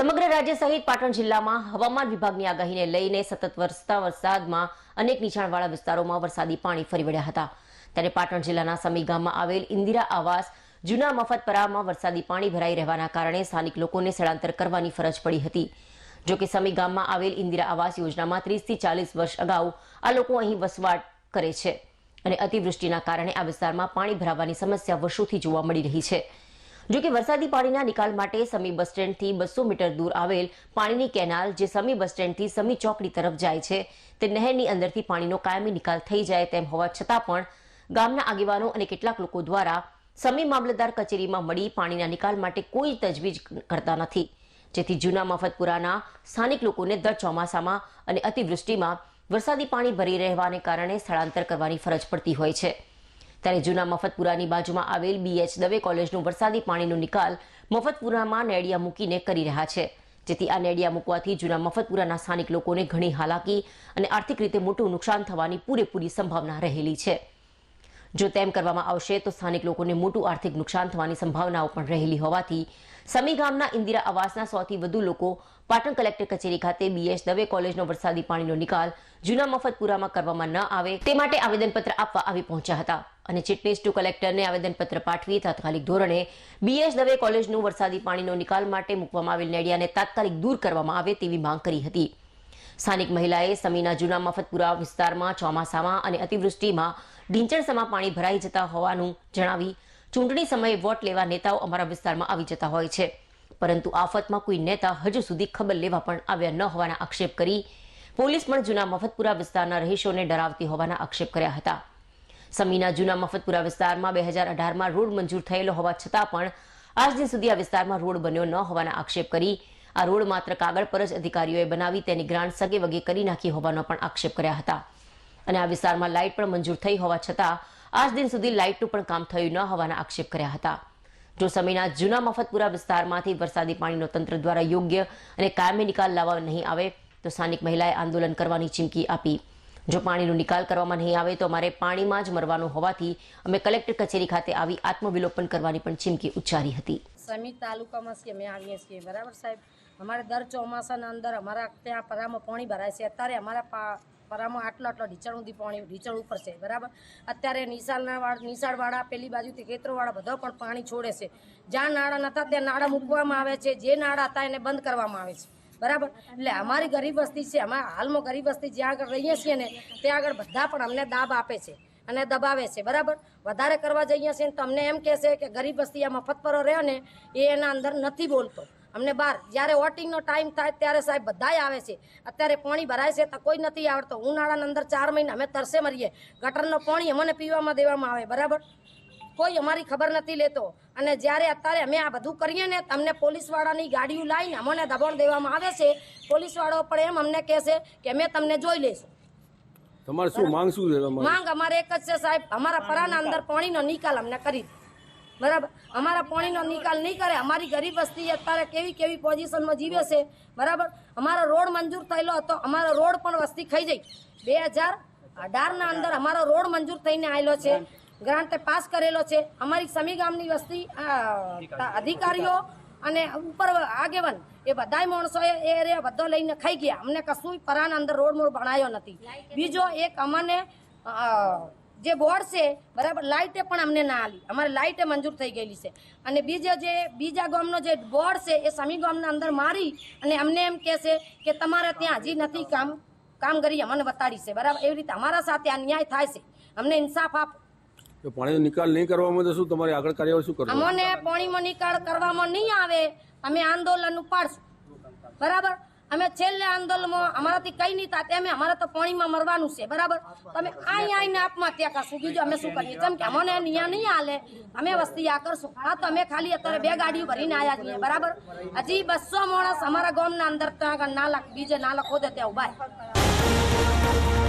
સમગ્ર રાજ્ય સહિત પાટણ જિલ્લામાં હવામાન વિભાગની આગાહીને લઈને સતત વરસતા વરસાદમાં અનેક નીચાણવાળા વિસ્તારોમાં વરસાદી પાણી ફરી વળ્યા હતા. ત્યારે પાટણ જિલ્લાના સમી ગામમાં આવેલ ઇન્દિરા આવાસ જૂના મફતપરામાં વરસાદી પાણી ભરાઈ રહેવાના કારણે સ્થાનિક લોકોને સ્થળાંતર કરવાની ફરજ પડી હતી. જો કે સમી ગામમાં આવેલ ઇન્દિરા આવાસ યોજનામાં ત્રીસથી ચાલીસ વર્ષ અગાઉ આ લોકો અહીં વસવાટ કરે છે અને અતિવૃષ્ટિના કારણે આ વિસ્તારમાં પાણી ભરાવાની સમસ્યા વર્ષોથી જોવા મળી રહી છે. જો કે વરસાદી પાણીના નિકાલ માટે સમી બસ સ્ટેન્ડથી બસો મીટર દૂર આવેલ પાણીની કેનાલ, જે સમી બસ સ્ટેન્ડથી સમી ચોકડી તરફ જાય છે, તે નહેરની અંદરથી પાણીનો કાયમી નિકાલ થઈ જાય તેમ હોવા છતાં પણ ગામના આગેવાનો અને કેટલાક લોકો દ્વારા સમી મામલતદાર કચેરીમાં મળી પાણીના નિકાલ માટે કોઈ તજવીજ કરતા નથી. જેથી જૂના મફતપુરાના સ્થાનિક લોકોને દર ચોમાસામાં અને અતિવૃષ્ટિમાં વરસાદી પાણી ભરી રહેવાને કારણે સ્થળાંતર કરવાની ફરજ પડતી હોય છે. ત્યારે જૂના મફતપુરાની બાજુમાં આવેલ બીએચ દવે કોલેજનું વરસાદી પાણીનો નિકાલ મફતપુરામાં નેડિયા મૂકીને કરી રહ્યા છે. જેથી આ નેડિયા મૂકવાથી જૂના મફતપુરાના સ્થાનિક લોકોને ઘણી હાલાકી અને આર્થિક રીતે મોટું નુકસાન થવાની પૂરેપૂરી સંભાવના રહેલી છે. જો તેમ કરવામાં આવશે તો સ્થાનિક લોકોને મોટું આર્થિક નુકસાન થવાની સંભાવનાઓ પણ રહેલી હોવાથી સમી ગામના ઇન્દિરા આવાસના સૌથી વધુ લોકો પાટણ કલેક્ટર કચેરી ખાતે બીએસ દવે કોલેજનો વરસાદી પાણીનો નિકાલ જૂના મફતપુરામાં કરવામાં ન આવે તે માટે આવેદનપત્ર આપવા આવી પહોંચ્યા હતા. અને ચીટનીસ ટુ કલેક્ટરને આવેદનપત્ર પાઠવી તાત્કાલિક ધોરણે બીએસ દવે કોલેજનું વરસાદી પાણીનો નિકાલ માટે મૂકવામાં આવેલ નેડિયાને તાત્કાલિક દૂર કરવામાં આવે તેવી માંગ કરી હતી. સ્થાનિક મહિલાએ સમીના જૂના મફતપુરા વિસ્તારમાં ચોમાસામાં અને અતિવૃષ્ટિમાં ઢીંચણસમાં પાણી ભરાઈ જતા હોવાનું જણાવી ચૂંટણી સમયે વોટ લેવા નેતાઓ અમારા વિસ્તારમાં આવી જતા હોય છે. પરંતુ આફતમાં કોઈ નેતા હજુ સુધી ખબર લેવા પણ આવ્યા ન હોવાના આક્ષેપ કરી પોલીસ પણ જૂના મફતપુરા વિસ્તારના રહીશોને ડરાવતી હોવાના આક્ષેપ કર્યા હતા. સમીના જૂના મફતપુરા વિસ્તારમાં બે હજાર અઢારમાં રોડ મંજૂર થયેલો હોવા છતાં પણ આજ દિન સુધી આ વિસ્તારમાં રોડ બન્યો ન હોવાના આક્ષેપ કરી આ રોડ માત્ર કાગળ પર જ અધિકારીઓએ બનાવી તેની ગ્રાન્ટ સગે વગે કરી નાખી હોવાનો પણ આક્ષેપ કર્યા હતા. અને આ વિસ્તારમાં લાઇટ પણ મંજૂર થઈ હોવા છતાં આજ દિન સુધી લાઇટનું પણ કામ થયું ન હોવાના આક્ષેપ કર્યા હતા. જો સમયના જૂના મફતપુરા વિસ્તારમાંથી વરસાદી પાણીનો તંત્ર દ્વારા યોગ્ય અને કાયમી નિકાલ લાવવા નહીં આવે, તો સ્થાનિક મહિલાએ આંદોલન કરવાની ચીમકી આપી. જો પાણીનો નિકાલ કરવામાં નહીં આવે તો અમારે પાણીમાં જ મરવાનું હોવાથી અમે કલેક્ટર કચેરી ખાતે આવી આત્મવિલોપન કરવાની પણ ચીમકી ઉચ્ચારી હતી. સમી તાલુકામાં છીએ, અમે આવીએ છીએ. બરાબર સાહેબ? અમારે દર ચોમાસાના અંદર અમારા ત્યાં પરામાં પાણી ભરાય છે. અત્યારે અમારા પરામાં આટલો આટલો ઢીચણ સુધી પાણી, ઢીચણ ઉપર છે. બરાબર? અત્યારે નિશાળના વાળા, નિશાળવાળા, પેલી બાજુથી ખેતરોવાળા બધા પણ પાણી છોડે છે. જ્યાં નાળા નતા, ત્યાં નાળા મૂકવામાં આવે છે. જે નાળા હતા એને બંધ કરવામાં આવે છે. બરાબર? એટલે અમારી ગરીબ વસ્તી છે, અમે હાલમાં ગરીબ વસ્તી જ્યાં આગળ રહીએ છીએ ને, ત્યાં આગળ બધા પણ અમને દાબ આપે છે અને દબાવે છે, બરાબર? વધારે કરવા જઈએ છીએ તો અમને એમ કહેશે કે ગરીબ વસ્તી આ મફત પર રહે ને, એ એના અંદર નથી બોલતો. અમને બહાર, જ્યારે વોટિંગનો ટાઈમ થાય ત્યારે સાહેબ બધાય આવે છે. અત્યારે પાણી ભરાય છે તો કોઈ નથી આવડતો. ઉનાળાના અંદર ચાર મહિના અમે તરસે મરીએ. ગટરનો પાણી અમને પીવામાં દેવામાં આવે, બરાબર? કોઈ અમારી ખબર નથી લેતો. અને જ્યારે અત્યારે અમે આ બધું કરીએ ને તમને પોલીસવાળાની ગાડીઓ લાવીને અમને દબાણ દેવામાં આવે છે પોલીસવાળો પણ એમ અમને કહેશે કે અમે તમને જોઈ લઈશું. તમારે શું માંગ શું છે માંગ અમારે એક જ છે સાહેબ અમારા પરાના અંદર પાણીનો નિકાલ અમને કરી બરાબર? અમારા પાણીનો નિકાલ નહીં કરે. અમારી ગરીબ વસ્તી અત્યારે કેવી કેવી પોઝિશનમાં જીવે છે બરાબર? અમારો રોડ મંજૂર થયેલો હતો અમારો રોડ પણ વસ્તી ખાઈ જઈ બે હજાર અઢારના અંદર અમારો રોડ મંજૂર થઈને આવેલો છે. ગ્રાન્ટ પાસ કરેલો છે. અમારી સમી ગામની વસ્તી અધિકારીઓ. અને ઉપર આગેવાન એ બધાય માણસોએ એ એરિયા બધો લઈને ખાઈ ગયા. અમને કશું પરાના અંદર રોડ મોડ ભણાયો નથી. બીજો એક અમને જે બોર્ડ છે બરાબર લાઇટે પણ અમને ના આલી. અમારે લાઇટે મંજૂર થઈ ગયેલી છે. અને બીજો જે બીજા ગામનો જે બોર્ડ છે એ સમી ગામના અંદર મારી અને અમને એમ કહે છે કે તમારે ત્યાં હજી નથી કામ કામગીરી અમને બતાડી છે. બરાબર એવી રીતે અમારા સાથે અન્યાય થાય છે. અમને ઇન્સાફ આપો. પાણીનો નિકાલ નહીં કરવામાં તો શું તમારી આગળ કાર્યવાહી શું કરવું અમને પાણીમાં નિકાલ કરવામાં નહીં આવે. અમે આંદોલન ઉપાડશું. બરાબર? અમે છેલ્લે આંદોલનમાં અમારાથી કઈ નહીં થાય અમે અમારે તો પાણીમાં મરવાનું છે. બરાબર? તમે અહીં આવીને આત્મહત્યા કરશું. બીજું અમે શું કરીએ? જેમ કે અમને અહીંયા નહીં હાલે. અમે વસ્તી આ કરશું. હા, તો અમે ખાલી અત્યારે બે ગાડીઓ ભરીને આવ્યા છીએ. બરાબર? હજી બસો માણસ અમારા ગામના અંદર આગળ નાલા, બીજે લખો ખોદે ત્યાં ઊભા.